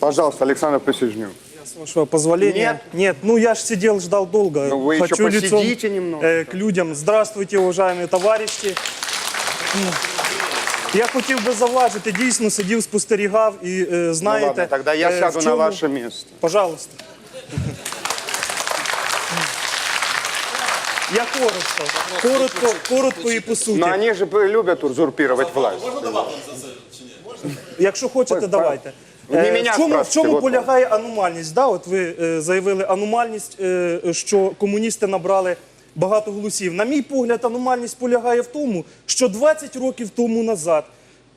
Пожалуйста, Александр Присяжнюк. С вашего позволения. Нет. ну я ж сидел, ждал долго. Ну, вы еще Хочу лицом посидите немного. э, к людям. Здравствуйте, уважаемые товариші. Ну, Я хотів би заважити, дійсно сидів, спостерігав і е, Ну знаєте. ладно, тогда я е, в сяду на чому- ваше место. Пожалуйста. Я коротко, коротко, коротко і по суті. Но они же любят узурпировать власть. Якщо хочете, Ой, давайте. Не Е, мене в чому, в чому от полягає аномальність? Да, от ви е, заявили аномальність, е, що комуністи набрали багато голосів. На мій погляд, аномальність полягає в тому, що 20 років тому назад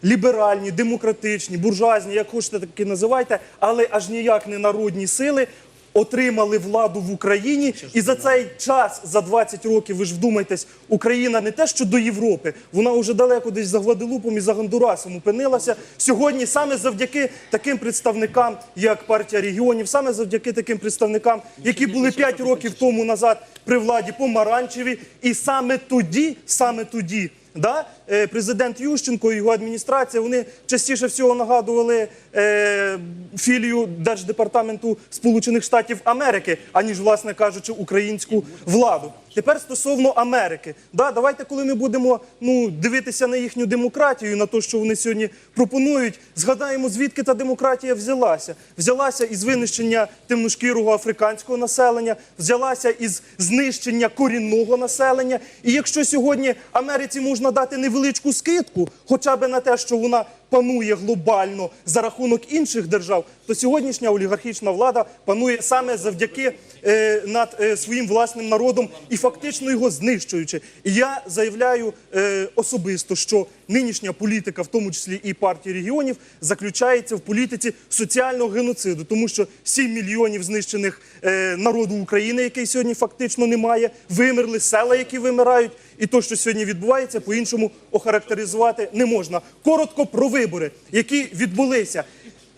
ліберальні, демократичні, буржуазні, як хочете, так і називайте, але аж ніяк не народні сили. Отримали владу в Україні, і за цей час, за 20 років, ви ж вдумайтесь, Україна не те, що до Європи, вона вже далеко десь за Гваделупом і за Гондурасом опинилася. Сьогодні саме завдяки таким представникам, як партія регіонів, саме завдяки таким представникам, які були 5 років тому назад при владі помаранчеві, і саме тоді, саме тоді. Да? е, Президент Ющенко і його адміністрація вони частіше всього нагадували е, філію Держдепартаменту Сполучених Штатів Америки, аніж, власне кажучи, українську владу. Тепер стосовно Америки. Да, давайте, коли ми будемо ну, дивитися на їхню демократію, на те, що вони сьогодні пропонують, згадаємо, звідки та демократія взялася. Взялася із винищення темношкірого африканського населення, взялася із знищення корінного населення. І якщо сьогодні Америці можна дати невеличку скидку, хоча б на те, що вона панує глобально за рахунок інших держав, то сьогоднішня олігархічна влада панує саме завдяки е, над е, своїм власним народом і фактично його знищуючи. І я заявляю е, особисто, що нинішня політика, в тому числі і партії регіонів, заключається в політиці соціального геноциду, тому що 7 мільйонів знищених е, народу України, який сьогодні фактично немає, вимерли села, які вимирають. І то, що сьогодні відбувається, по-іншому охарактеризувати не можна. Коротко про вибори, які відбулися.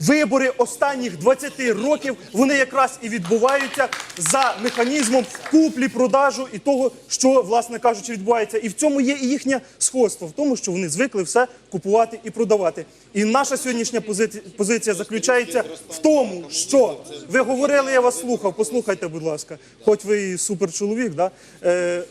Вибори останніх 20 років вони якраз і відбуваються за механізмом куплі-продажу і того, що, власне кажучи, відбувається. І в цьому є і їхнє сходство, в тому, що вони звикли все купувати і продавати. І наша сьогоднішня позиція, позиція заключається в тому, що ви говорили, я вас слухав. Послухайте, будь ласка, хоч ви і суперчоловік, да? е,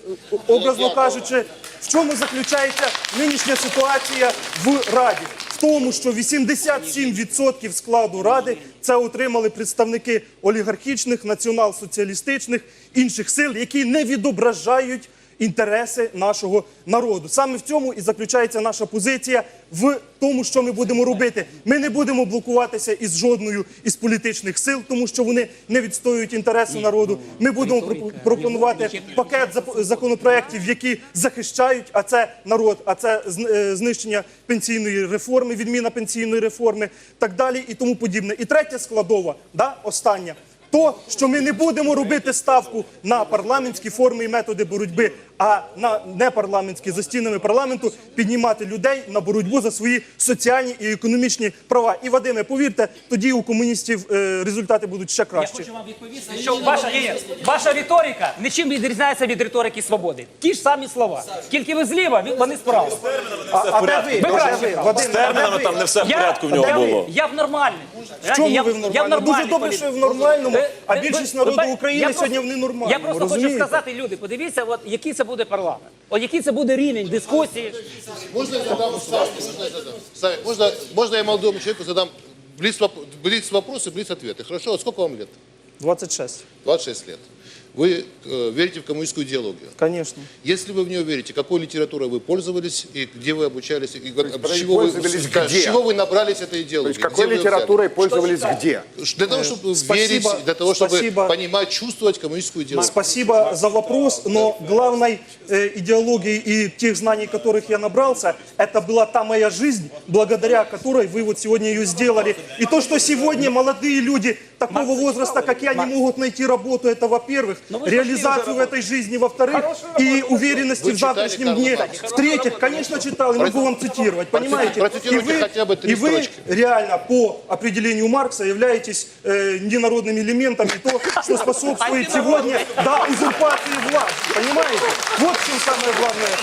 образно кажучи, в чому заключається нинішня ситуація в Раді? Тому, що 87% складу ради це отримали представники олігархічних, націонал-соціалістичних інших сил, які не відображають інтереси нашого народу. Саме в цьому і заключається наша позиція в тому, що ми будемо робити. Ми не будемо блокуватися із жодною із політичних сил, тому що вони не відстоюють інтереси народу. Ми будемо пропо- пропонувати пакет законопроєктів, які захищають, а це народ, а це е, знищення пенсійної реформи, відміна пенсійної реформи, так далі і тому подібне. І третя складова, да, остання. То, що ми не будемо робити ставку на парламентські форми і методи боротьби, а на непарламентські за стінами парламенту піднімати людей на боротьбу за свої соціальні і економічні права. І Вадиме, повірте, тоді у комуністів е, результати будуть ще Я хочу вам відповісти, що ваша, ні, ні, ваша риторика нічим відрізняється від риторики свободи. Ті ж самі слова. Тільки ви зліва, вони справа. А, а де ви? Ви Де ви? Вадиме, З термінами а де ви? там не все в порядку в нього було. я в нормальному. В чому ви в я нормальному? Дуже добре, що ви в нормальному, а більшість народу України я сьогодні в ненормальному, Я просто хочу сказати, люди, подивіться, от, який це буде парламент. От який це буде рівень дискусії. Можна я задам, Савик, можна, я молодому чоловіку задам блиц, воп- блиц вопросы, блиц ответы? Хорошо, а сколько вам лет? 26, 26 лет. Вы э, верите в коммунистскую идеологию. звісно. Если вы в нее верите, какой литературой вы пользовались и где вы обучались, и как- есть с, чего вы, пользовались да, с где? чего вы набрались этой То идеологии? есть какой Где литературой пользовались где? взяли? Для того, чтобы спасибо, верить, для того, чтобы спасибо. понимать, чувствовать коммунистическую идеологию. Спасибо за вопрос, но главной э, идеологией и тех знаний, которых я набрался, это была та моя жизнь, благодаря которой вы вот сегодня ее сделали. И то, что сегодня молодые люди такого возраста, как я, не могут найти работу, это, во-первых, реализацию в этой жизни, во-вторых, и уверенности в завтрашнем дне. В-третьих, конечно, читал, и могу вам цитировать, понимаете? И вы- и вы реально по определению Маркса являетесь э, ненародным элементом и то, что способствует сегодня да, узурпации власти. Понимаете? Вот в чем самое главное.